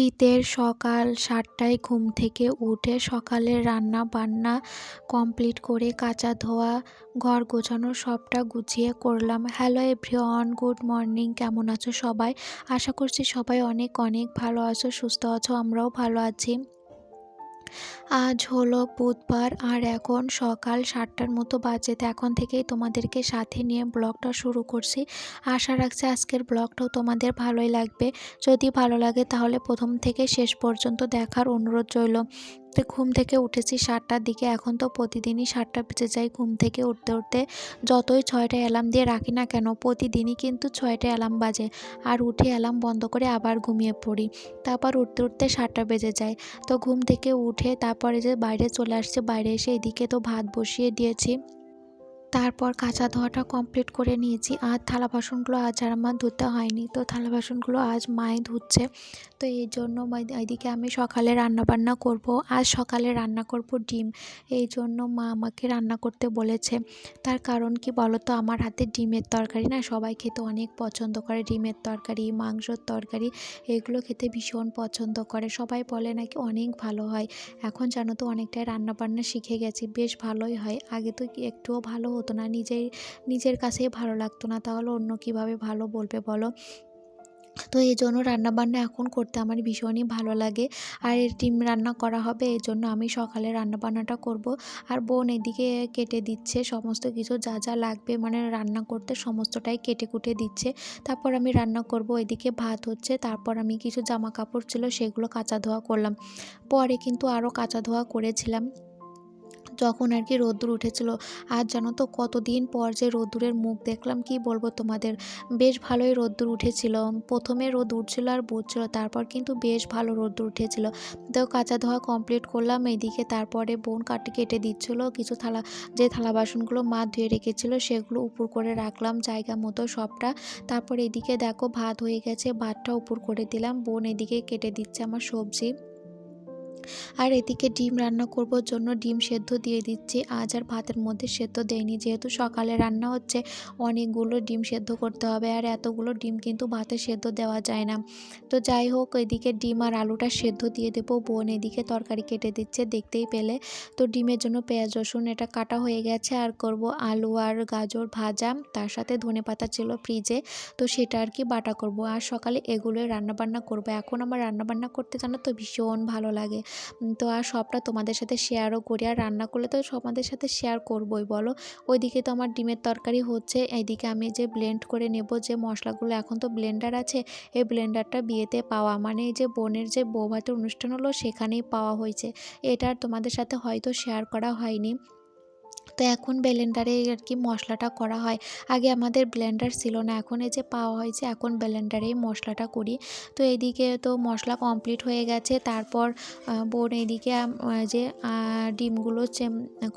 শীতের সকাল সাতটায় ঘুম থেকে উঠে সকালের রান্না বান্না কমপ্লিট করে কাঁচা ধোয়া, ঘর গোছানো সবটা গুছিয়ে করলাম। হ্যালো এভরিওয়ান, গুড মর্নিং, কেমন আছো সবাই? আশা করছি সবাই অনেক অনেক ভালো আছো, সুস্থ আছো, আমরাও ভালো আছি। আজ হলো বুধবার আর এখন সকাল সাতটার মতো বাজে। এখন থেকেই তোমাদেরকে সাথে নিয়ে ব্লগটা শুরু করছি। আশা রাখছি আজকের ব্লগটাও তোমাদের ভালোই লাগবে। যদি ভালো লাগে তাহলে প্রথম থেকে শেষ পর্যন্ত দেখার অনুরোধ রইল। তো ঘুম থেকে উঠেছি সাতটার দিকে। এখন তো প্রতিদিনই সাতটা বেজে যাই ঘুম থেকে উঠতে উঠতে। যতই ছয়টা অ্যালার্ম দিয়ে রাখি না কেন, প্রতিদিনই কিন্তু ছয়টা অ্যালার্ম বাজে। আর উঠে অ্যালার্ম বন্ধ করে আবার ঘুমিয়ে পড়ি। তারপর উঠতে উঠতে সাতটা বেজে যায়। তো ঘুম থেকে উঠে তারপরে যে বাইরে চলে আসছে, বাইরে এসে এদিকে তো ভাত বসিয়ে দিয়েছি। তারপর কাঁচা ধোয়াটা কমপ্লিট করে নিয়েছি। আর থালা বাসনগুলো আজ আর আমার ধুতে হয়নি। তো থালা বাসনগুলো আজ মায়ে ধুচ্ছে। তো এই জন্য এদিকে আমি সকালে রান্না বান্না করব। আজ সকালে রান্না করব ডিম। এই জন্য মা আমাকে রান্না করতে বলেছে। তার কারণ কি বলো তো আমার হাতে ডিমের তরকারি না, সবাই খেতে অনেক পছন্দ করে। ডিমের তরকারি, মাংসর তরকারি, এগুলো খেতে ভীষণ পছন্দ করে। সবাই বলে নাকি অনেক ভালো হয়। এখন জানো তো অনেকটাই রান্না বান্না শিখে গেছি। বেশ ভালোই হয়। আগে তো একটুও ভালো হতো না। নিজের নিজের কাছেই ভালো লাগতো না। তাহলে অন্য কীভাবে ভালো বলবে বলো? তো এই জন্য রান্নাবান্না এখন করতে আমার ভীষণই ভালো লাগে। আর ডিম রান্না করা হবে, এই জন্য আমি সকালে রান্নাবান্নাটা করব। আর বোন এদিকে কেটে দিচ্ছে সমস্ত কিছু, যা যা লাগবে মানে রান্না করতে সমস্তটাই কেটে কুটে দিচ্ছে। তারপর আমি রান্না করব, এদিকে ভাত হচ্ছে, তারপর আমি কিছু জামা কাপড় ছিল, সেগুলো কাঁচা ধোয়া করলাম। পরে কিন্তু আরও কাঁচা ধোয়া করেছিলাম। যখন আর কি রোদ্দুর উঠেছিল। আর জানো তো কতদিন পর যে রোদ্দুরের মুখ দেখলাম, কি বলব তোমাদের? বেশ ভালোই রোদ্দুর উঠেছিল। প্রথমে রোদ উঠছিল আর বুঝছিল, তারপর কিন্তু বেশ ভালো রোদ্দুর উঠেছিল। তো কাঁচা ধোয়া কমপ্লিট করলাম, এদিকে তারপরে বোন কাটি কেটে দিচ্ছিল, কিছু থালা, যে থালা বাসনগুলো মা ধুয়ে রেখেছিল সেগুলো উপর করে রাখলাম জায়গা মতো সবটা। তারপর এদিকে দেখো ভাত হয়ে গেছে, ভাতটা উপর করে দিলাম, বোন এদিকে কেটে দিচ্ছে আমার সবজি। আর এদিকে ডিম রান্না করবার জন্য ডিম সেদ্ধ দিয়ে দিচ্ছি। আজ আর ভাতের মধ্যে সেদ্ধ দেয়নি যেহেতু সকালে রান্না হচ্ছে, অনেকগুলো ডিম সেদ্ধ করতে হবে আর এতগুলো ডিম কিন্তু ভাতে সেদ্ধ দেওয়া যায় না। তো যাই হোক, এদিকে ডিম আর আলুটা সেদ্ধ দিয়ে দেবো। বোন এদিকে তরকারি কেটে দিচ্ছে, দেখতেই পেলে। তো ডিমের জন্য পেঁয়াজ, রসুন এটা কাটা হয়ে গেছে। আর করব আলু আর গাজর ভাজা। তার সাথে ধনে পাতা ছিল ফ্রিজে। তো সেটা আর কি বাটা করব। আর সকালে এগুলোই রান্নাবান্না করব। এখন আমার রান্নাবান্না করতে জানো তো ভীষণ ভালো লাগে। তো আর সবটা তোমাদের সাথে শেয়ারও করি। আর রান্না করলে তো তোমাদের সাথে শেয়ার করবই, বলো? ওইদিকে তো আমার ডিমের তরকারি হচ্ছে, এইদিকে আমি যে ব্লেন্ড করে নেব, যে মশলাগুলো এখন তো ব্লেন্ডার আছে, এই ব্লেন্ডারটা বিয়েতে পাওয়া মানে এই যে বোনের যে বৌভাতের অনুষ্ঠান হলো, সেখানেই পাওয়া হয়েছে। এটা আর তোমাদের সাথে হয়তো শেয়ার করা হয়নি। তো এখন ব্লেন্ডারে আর কি মশলাটা করা হয়। আগে আমাদের ব্লেন্ডার ছিল না, এখন এই যে পাওয়া হয়েছে, এখন ব্লেন্ডারেই মশলাটা করি। তো এইদিকে তো মশলা কমপ্লিট হয়ে গেছে, তারপর বোন এইদিকে যে ডিমগুলো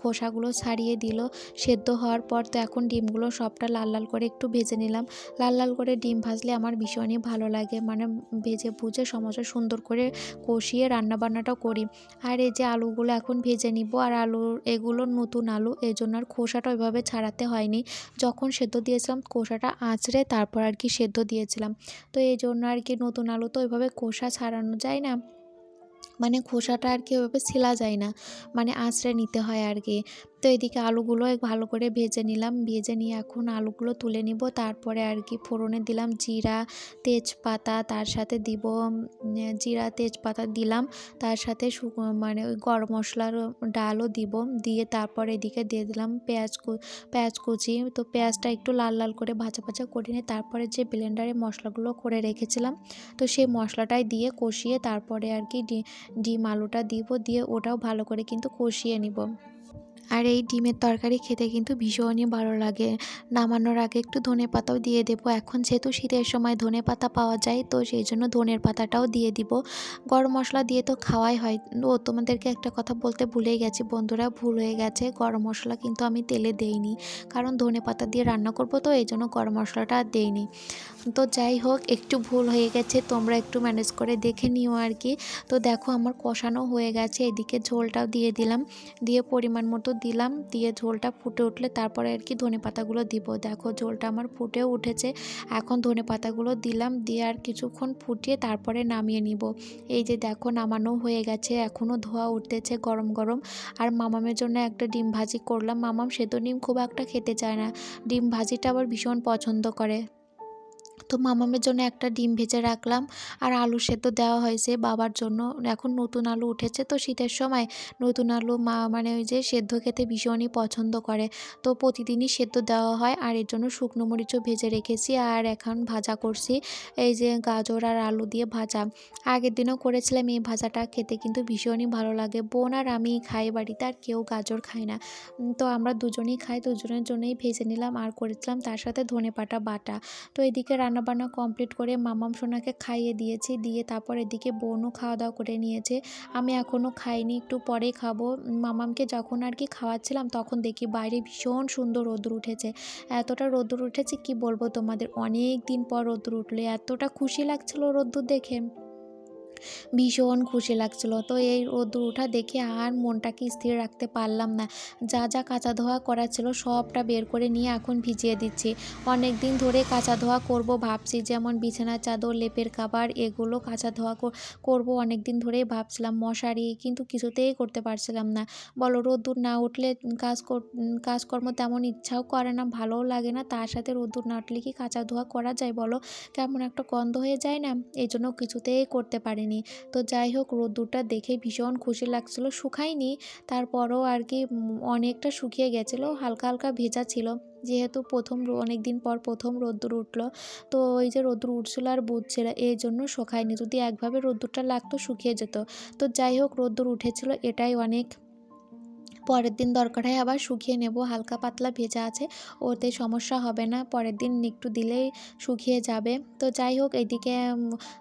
খোসাগুলো ছাড়িয়ে দিল, সেদ্ধ হওয়ার পর তো এখন ডিমগুলো সবটা লাল লাল করে একটু ভেজে নিলাম। লাল লাল করে ডিম ভাজলে আমার ভীষণই ভালো লাগে মানে ভেজে ভুজে সমস্ত সুন্দর করে কষিয়ে রান্নাবান্নাটা করি। আর এই যে আলুগুলো এখন ভেজে নিব, আর আলুর, এগুলো নতুন আলু এই জন্য আর খোসাটা ওইভাবে ছাড়াতে হয়নি। যখন সেদ্ধ দিয়েছিলাম, খোসাটা আঁচড়ে তারপর আর কি সেদ্ধ দিয়েছিলাম। তো এই জন্য আর কি নতুন আলু তো ওইভাবে খোসা ছাড়ানো যায় না। মানে খোসাটা আর কি ওইভাবে ছিলা যায় না। মানে আঁচড়ে নিতে হয় আর কি। তো এদিকে আলুগুলো ভালো করে ভেজে নিলাম। ভেজে নিয়ে এখন আলুগুলো তুলে নিব। তারপরে আর কি ফোড়নে দিলাম জিরা, তেজপাতা, তার সাথে দিব জিরা, তেজপাতা দিলাম। তার সাথে মানে ওই গরম মশলার ডালও দিব। দিয়ে তারপর এদিকে দিয়ে দিলাম পেঁয়াজ পেঁয়াজ কুচি। তো পেঁয়াজটা একটু লাল লাল করে ভাজা ভাজা করে নিয়ে তারপরে যে ব্লেন্ডারে মশলাগুলো করে রেখেছিলাম, তো সেই মশলাটাই দিয়ে কষিয়ে তারপরে আর কি ডিম আলুটা দিব। দিয়ে ওটাও ভালো করে কিন্তু কষিয়ে নিব। আর এই ডিমের তরকারি খেতে কিন্তু ভীষণই ভালো লাগে। নামানোর আগে একটু ধনে পাতাও দিয়ে দেবো। এখন যেহেতু শীতের সময় ধনে পাতা পাওয়া যায়, তো সেই জন্য ধনের পাতাটাও দিয়ে দিব। গরম মশলা দিয়ে তো খাওয়াই হয়। ও, তোমাদেরকে একটা কথা বলতে ভুলেই গেছি বন্ধুরা, ভুল হয়ে গেছে। গরম মশলা কিন্তু আমি তেলে দেইনি। কারণ ধনে পাতা দিয়ে রান্না করব তো, এই জন্য গরম মশলাটা আর দেইনি। তো যাই হোক, একটু ভুল হয়ে গেছে, তোমরা একটু ম্যানেজ করে দেখে নিও আর কি। তো দেখো, আমার কষানো হয়ে গেছে। এদিকে ঝোলটাও দিয়ে দিলাম। দিয়ে পরিমাণ মতো দিলাম, দিয়ে ঝোলটা ফুটে উঠলে তারপরে আর কি ধনে পাতাগুলো দিব। দেখো ঝোলটা আমার ফুটেও উঠেছে, এখন ধনে পাতাগুলো দিলাম, দিয়ে আর কিছুক্ষণ ফুটিয়ে তারপরে নামিয়ে নিব। এই যে দেখো নামানো হয়ে গেছে এখনও ধোয়া উঠতেছে গরম গরম। আর মামামের জন্য একটা ডিম ভাজি করলাম। মামাম সেদ্ধ ডিম খুব একটা খেতে চায় না। ডিম ভাজিটা আবার ভীষণ পছন্দ করে। তো মামামের জন্য একটা ডিম ভেজে রাখলাম। আর আলু সেদ্ধ দেওয়া হয়েছে বাবার জন্য। এখন নতুন আলু উঠেছে তো শীতের সময় নতুন আলু মা মানে ওই যে সেদ্ধ খেতে ভীষণই পছন্দ করে। তো প্রতিদিনই সেদ্ধ দেওয়া হয়। আর এর জন্য শুকনো মরিচও ভেজে রেখেছি। আর এখন ভাজা করছি। এই যে গাজর আর আলু দিয়ে ভাজা। আগের দিনও করেছিলাম এই ভাজাটা। খেতে কিন্তু ভীষণই ভালো লাগে। বোন আর আমি খাই বাড়িতে আর কেউ গাজর খায় না। তো আমরা দুজনেই খাই। দুজনের জন্যই ভেজে নিলাম। আর করেছিলাম তার সাথে ধনে পাতা বাটা। তো এদিকে রান্নাবান্না কমপ্লিট করে মামাম সোনাকে খাইয়ে দিয়েছি, দিয়ে তারপর এদিকে বোনও খাওয়া দাওয়া করে নিয়েছে। আমি এখনও খাইনি, একটু পরে খাব। মামামকে যখন আর কি খাওয়াচ্ছিলাম তখন দেখি বাইরে ভীষণ সুন্দর রোদ্র উঠেছে। এতটা রোদ্র উঠেছে কি বলব তোমাদের? অনেক দিন পর রোদ্র উঠলে। এতটা খুশি লাগছিল রোদ্দুর দেখে। ভীষণ খুশি লাগছিল। তো এই রোদ্দুর ওঠা দেখে আর মনটাকে স্থির রাখতে পারলাম না। যা যা কাঁচা ধোয়া করার ছিল সবটা বের করে নিয়ে এখন ভিজিয়ে দিচ্ছি। অনেক দিন ধরে কাঁচা ধোয়া করব ভাবছি, যেমন বিছানার চাদর, লেপের কাবার এগুলো কাঁচা ধোয়া করব অনেক দিন ধরেই ভাবছিলাম, মশারি কিন্তু কিছুতেই করতে পারছিলাম না। বলো, রোদ্দুর না উঠলে কাজ কাজকর্ম তেমন ইচ্ছাও করে না, ভালোও লাগে না, তার সাথে রোদ্দুর না উঠলে কি কাঁচা ধোয়া করা যায় বলো? কেমন একটা গন্ধ হয়ে যায় না? এই জন্য কিছুতেই করতে পারিনি। পারিনি। তো যাই হোক, রোদ্দুরটা দেখে ভীষণ খুশি লাগছিল। শুকায়নি, তারপরও আর কি অনেকটা শুকিয়ে গেছিল, হালকা হালকা ভেজা ছিল। যেহেতু প্রথম অনেক দিন পর প্রথম রোদ্দুর উঠল, তো ওই যে রোদ্দুর উঠছিল আর বুঝছিল এই জন্য শোকায়নি। যদি একভাবে রোদ্দুরটা লাগতো, শুকিয়ে যেত। তো যাই হোক, রোদ্দুর উঠেছিল, এটাই অনেক পরের দিন দরকার হয় আবার শুকিয়ে নেব, হালকা পাতলা ভেজা আছে, ওতে সমস্যা হবে না, পরের দিন একটু দিলেই শুকিয়ে যাবে। তো যাই হোক, এদিকে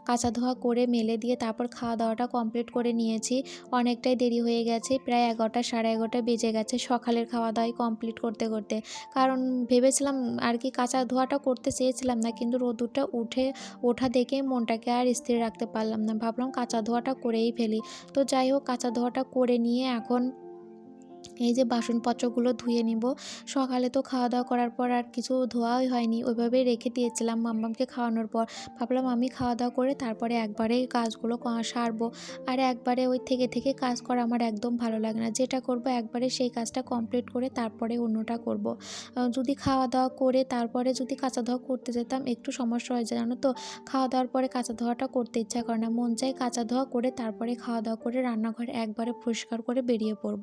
কাঁচা ধোয়া করে মেলে দিয়ে তারপর খাওয়া দাওয়াটা কমপ্লিট করে নিয়েছি। অনেকটাই দেরি হয়ে গেছে, প্রায় এগারোটা, সাড়ে এগারোটা বেজে গেছে সকালের খাওয়া দাওয়াই কমপ্লিট করতে করতে। কারণ ভেবেছিলাম আর কি কাঁচা ধোয়াটা করতে চেয়েছিলাম না, কিন্তু রোদুরটা উঠে, ওঠা দেখে মনটাকে আর স্থির রাখতে পারলাম না। ভাবলাম কাঁচা ধোয়াটা করেই ফেলি। তো যাই হোক, কাঁচা ধোয়াটা করে নিয়ে এখন এই যে বাসনপত্রগুলো ধুয়ে নিব। সকালে তো খাওয়া দাওয়া করার পর আর কিছু ধোয়াই হয়নি। ওইভাবেই রেখে দিয়েছিলাম মাম্মামকে খাওয়ানোর পর। ভাবলাম আমি খাওয়া দাওয়া করে তারপরে একবারে কাজগুলো সারবো। আর একবারে ওই থেকে থেকে কাজ করা আমার একদম ভালো লাগে না। যেটা করব একবারে সেই কাজটা কমপ্লিট করে তারপরে অন্যটা করব। যদি খাওয়া দাওয়া করে তারপরে যদি কাঁচা ধোয়া করতে যেতাম একটু সমস্যা হয়ে যায়, জানো তো? খাওয়া দাওয়ার পরে কাঁচা ধোয়াটা করতে ইচ্ছা করে না। মন চাই কাঁচা ধোয়া করে তারপরে খাওয়া দাওয়া করে রান্নাঘর একবারে পরিষ্কার করে বেরিয়ে পড়ব।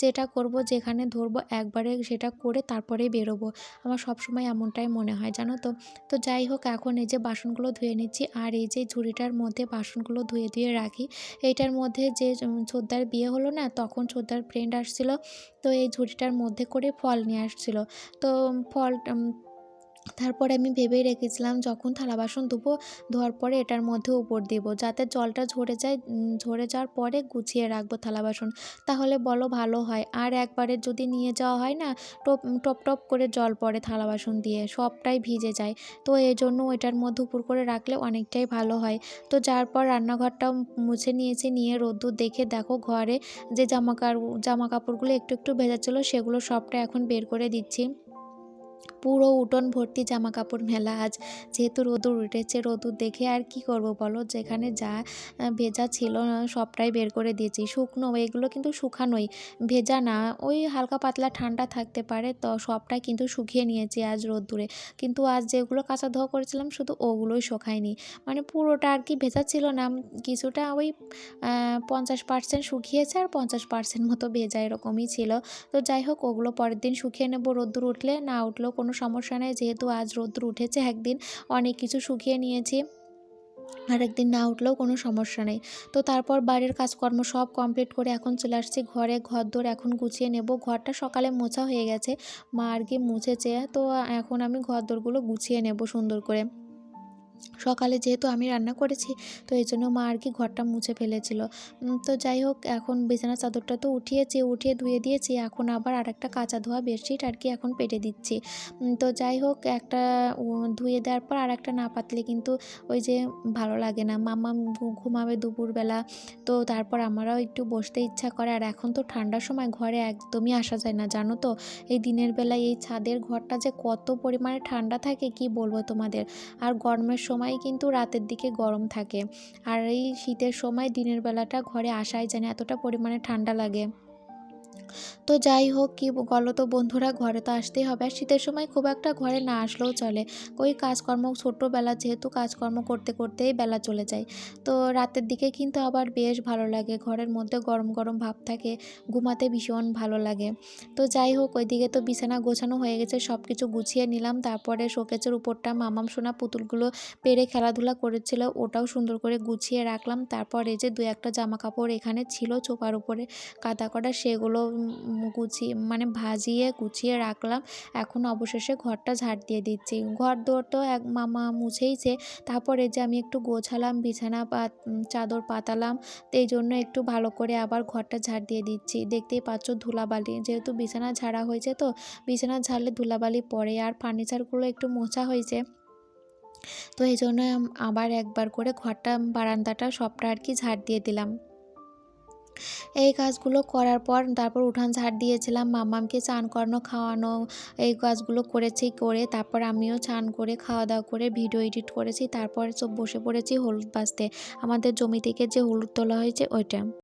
যেটা করব, যেখানে ধরবো একবারে সেটা করে তারপরেই বেরোবো। আমার সবসময় এমনটাই মনে হয়, জানো তো? তো যাই হোক, এখন এই যে বাসনগুলো ধুয়ে নিচ্ছি আর এই যে ঝুড়িটার মধ্যে বাসনগুলো ধুয়ে ধুয়ে রাখি। এইটার মধ্যে যে ছোদ্দার বিয়ে হলো না, তখন ছোদ্দার ফ্রেন্ড আসছিল। তো এই ঝুড়িটার মধ্যে করে ফল নিয়ে আসছিল। তো ফল তারপরে আমি ভেবেই রেখেছিলাম যখন থালা বাসন ধুবো, ধোয়ার পরে এটার মধ্যে উপর দেবো। যাতে জলটা ঝরে যায় ঝরে যাওয়ার পরে গুছিয়ে রাখব থালা বাসন। তাহলে বলো ভালো হয়। আর একবারে যদি নিয়ে যাওয়া হয় না, টপ টপ টপ করে জল পড়ে থালা বাসন দিয়ে, সবটাই ভিজে যায়। তো এই জন্য এটার মধ্যে উপর করে রাখলে অনেকটাই ভালো হয়। তো যার পর রান্নাঘরটাও মুছে নিয়েছি, নিয়ে রোদ্দুর দেখে দেখো ঘরে যে জামা কাপড় জামা কাপড়গুলো একটু একটু ভেজা ছিল, সেগুলো সবটা এখন বের করে দিচ্ছি। পুরো উঠোন ভর্তি জামা কাপড় মেলা। আজ যেহেতু রোদুর উঠেছে, রোদুর দেখে আর কি করব বলো? যেখানে যা ভেজা ছিল, সবটাই বের করে দিয়েছি। শুকনো, এগুলো কিন্তু শুকানোই, ভেজা না। ওই হালকা পাতলা ঠান্ডা থাকতে পারে, তো সবটাই কিন্তু শুকিয়ে নিয়েছি আজ রোদ্দুরে। কিন্তু আজ যেগুলো কাঁচা ধোয়া করেছিলাম, শুধু ওগুলোই শুকায়নি। মানে পুরোটা আর কি ভেজা ছিল না, কিছুটা ওই পঞ্চাশ পার্সেন্ট শুকিয়েছে আর পঞ্চাশ পার্সেন্ট মতো ভেজা এরকমই ছিল। তো যাই হোক, ওগুলো পরের দিন শুকিয়ে নেব রোদ্দুর উঠলে, না উঠলেও কোনো সমস্যা নেই। যেহেতু আজ রোদ্র উঠেছে, একদিন অনেক কিছু শুকিয়ে নিয়েছি, আর একদিন না উঠলেও কোনো সমস্যা নেই। তো তারপর বাড়ির কাজকর্ম সব কমপ্লিট করে এখন চলে আসছি ঘরে। ঘর দোর এখন গুছিয়ে নেব। ঘরটা সকালে মোছা হয়ে গেছে, মা আর কি মুছেছে। তো এখন আমি ঘর দোরগুলো গুছিয়ে নেব সুন্দর করে। সকালে যেহেতু আমি রান্না করেছি, তো এই জন্য মা আর কি ঘরটা মুছে ফেলেছিল। তো যাই হোক, এখন বিছানার চাদরটা তো উঠিয়েছি, উঠিয়ে ধুয়ে দিয়েছি। এখন আবার আর একটা কাঁচা ধোয়া বেডশিট আর কি এখন পেটে দিচ্ছি। তো যাই হোক, একটা ধুয়ে দেওয়ার পর আর একটা না পাতলে কিন্তু ওই যে ভালো লাগে না। মামা ঘুমাবে দুপুরবেলা, তো তারপর আমারও একটু বসতে ইচ্ছা করে। আর এখন তো ঠান্ডার সময় ঘরে একদমই আসা যায় না, জানো তো? এই দিনের বেলায় এই ছাদের ঘরটা যে কত পরিমাণে ঠান্ডা থাকে, কি বলব তোমাদের? আর গরমের সময় কিন্তু রাতের দিকে গরম থাকে। আর এই শীতের সময় দিনের বেলাটা ঘরে আসাই যেন এতটা পরিমাণে ঠান্ডা লাগে। তো যাই হোক, কি বলো তো বন্ধুরা, ঘরে তো আসতেই হবে। আর শীতের সময় খুব একটা ঘরে না আসলেও চলে। ওই কাজকর্ম, ছোটোবেলা যেহেতু কাজকর্ম করতে করতেই বেলা চলে যায়। তো রাতের দিকে কিন্তু আবার বেশ ভালো লাগে। ঘরের মধ্যে গরম গরম ভাব থাকে, ঘুমাতে ভীষণ ভালো লাগে। তো যাই হোক, ওইদিকে তো বিছানা গোছানো হয়ে গেছে সব কিছু গুছিয়ে নিলাম। তারপরে শোকেচের উপরটা মামাম সোনা পুতুলগুলো পেরে খেলাধুলা করেছিল, ওটাও সুন্দর করে গুছিয়ে রাখলাম। তারপর যে দু একটা জামা কাপড় এখানে ছিল চোপার উপরে কাদা করা সেগুলো গুছিয়ে মানে ভাজিয়ে গুছিয়ে রাখলাম। এখন অবশেষে ঘরটা ঝাড় দিয়ে দিচ্ছি। ঘর দোর তো এক মামা মুছেইছে তারপরে যে আমি একটু গোছালাম, বিছানা পাত চাদর পাতালাম এই জন্য একটু ভালো করে আবার ঘরটা ঝাড় দিয়ে দিচ্ছি। দেখতেই পাচ্ছ ধুলাবালি। যেহেতু বিছানা ঝাড়া হয়েছে তো, বিছানা ঝাড়লে ধুলাবালি পড়ে আর ফার্নিচারগুলো একটু মোছা হয়েছে। তো এই জন্য আবার একবার করে ঘরটা, বারান্দাটা সবটা আর কি ঝাড় দিয়ে দিলাম। এই কাজগুলো করার পর তারপর উঠান ঝাড় দিয়েছিলাম। মামামকে চান করানো, খাওয়ানো, এই কাজগুলো করেছি, করে তারপর আমিও চান করে খাওয়া দাওয়া করে ভিডিও এডিট করেছি। তারপর সব বসে পড়েছি হলুদ বাঁচতে আমাদের জমি থেকে যে হলুদ তোলা হয়েছে, ওইটা।